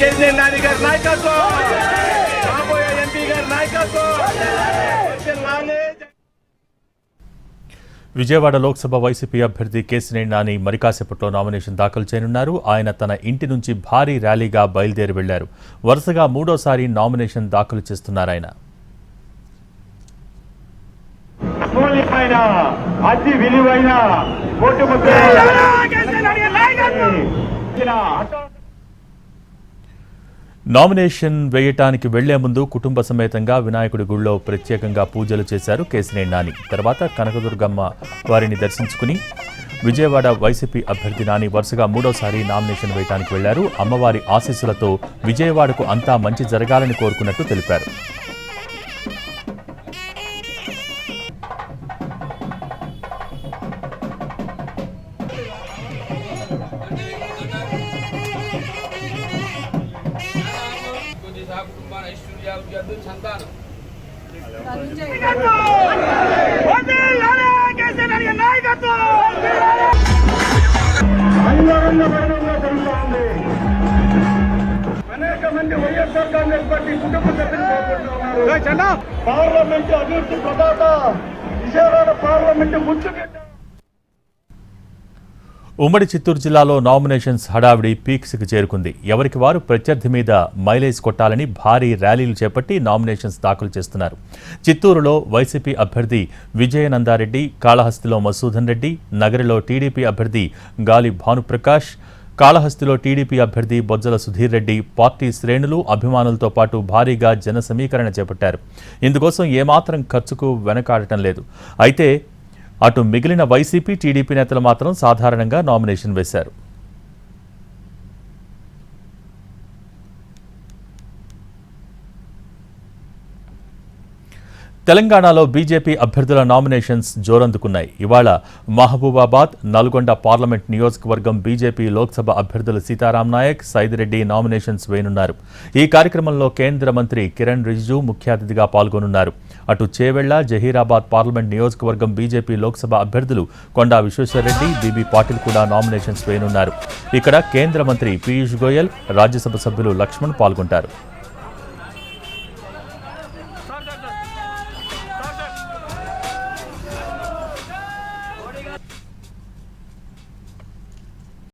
కేసీఆర్ నాని గారి నాయకత్వం. రాబోయే ఎంపీ గారి నాయకత్వం. విజయవాడ లోక్సభ వైసీపీ అభ్యర్థి కేసినేని నాని మరికాసేపట్లో నామినేషన్ దాఖలు చేయనున్నారు. ఆయన తన ఇంటి నుంచి భారీ ర్యాలీగా బయలుదేరి వెళ్ళారు. వరుసగా మూడోసారి నామినేషన్ దాఖలు చేస్తున్నారు ఆయన. కూలిపోయిన అతి విలువైన నామినేషన్ వేయటానికి వెళ్ళే ముందు కుటుంబ సమేతంగా వినాయకుడి గుళ్ళో ప్రత్యేకంగా పూజలు చేశారు కేసినేని నాని. తర్వాత కనకదుర్గమ్మ వారిని దర్శించుకుని విజయవాడ వైసీపీ అభ్యర్థి నాని వరుసగా మూడోసారి నామినేషన్ వేయటానికి వెళ్ళారు. అమ్మవారి ఆశీస్సులతో విజయవాడకు అంతా మంచి జరగాలని కోరుకున్నట్టు తెలిపారు. ఐశ్వర్యాభివృద్ధి సంతానం అనేక మంది వైఎస్ఆర్ కాంగ్రెస్ పార్టీ కుటుంబ సభ్యులు పార్లమెంట్ అభివృద్ధి ప్రదాత. విజయవాడ పార్లమెంట్ ముచ్చుగడ్డ ఉమ్మడి చిత్తూరు జిల్లాలో నామినేషన్స్ హడావిడి పీక్స్కి చేరుకుంది. ఎవరికి వారు ప్రత్యర్థి మీద మైలేజ్ కొట్టాలని భారీ ర్యాలీలు చేపట్టి నామినేషన్స్ దాఖలు చేస్తున్నారు. చిత్తూరులో వైసీపీ అభ్యర్థి విజయనందారెడ్డి కాళహస్తిలో మసూదన్ రెడ్డి నగరిలో టీడీపీ అభ్యర్థి గాలి భానుప్రకాష్ కాళహస్తిలో టీడీపీ అభ్యర్థి బొజ్జల సుధీర్ రెడ్డి పార్టీ శ్రేణులు అభిమానులతో పాటు భారీగా జన సమీకరణ చేపట్టారు. ఇందుకోసం ఏమాత్రం ఖర్చుకు వెనకాడటం లేదు. అయితే అటు మిగిలిన వైసీపీ టీడీపీ నేతలు మాత్రం సాధారణంగా నామినేషన్ వేశారు. తెలంగాణలో బీజేపీ అభ్యర్థుల నామినేషన్స్ జోరందుకున్నాయి. ఇవాళ మహబూబాబాద్ నల్గొండ పార్లమెంట్ నియోజకవర్గం బీజేపీ లోక్సభ అభ్యర్థులు సీతారాం నాయక్ సైదిరెడ్డి నామినేషన్స్ వేయనున్నారు. ఈ కార్యక్రమంలో కేంద్ర మంత్రి కిరణ్ రిజిజు ముఖ్య అతిథిగా పాల్గొనున్నారు. అటు చేవెళ్ళ జహీరాబాద్ పార్లమెంట్ నియోజకవర్గం బీజేపీ లోక్సభ అభ్యర్థులు కొండా విశ్వేశ్వరరెడ్డి బీబీ పాటిల్ కూడా నామినేషన్స్ వేయనున్నారు. ఇక్కడ కేంద్ర మంత్రి పీయూష్ గోయల్ రాజ్యసభ సభ్యులు లక్ష్మణ్ పాల్గొంటారు.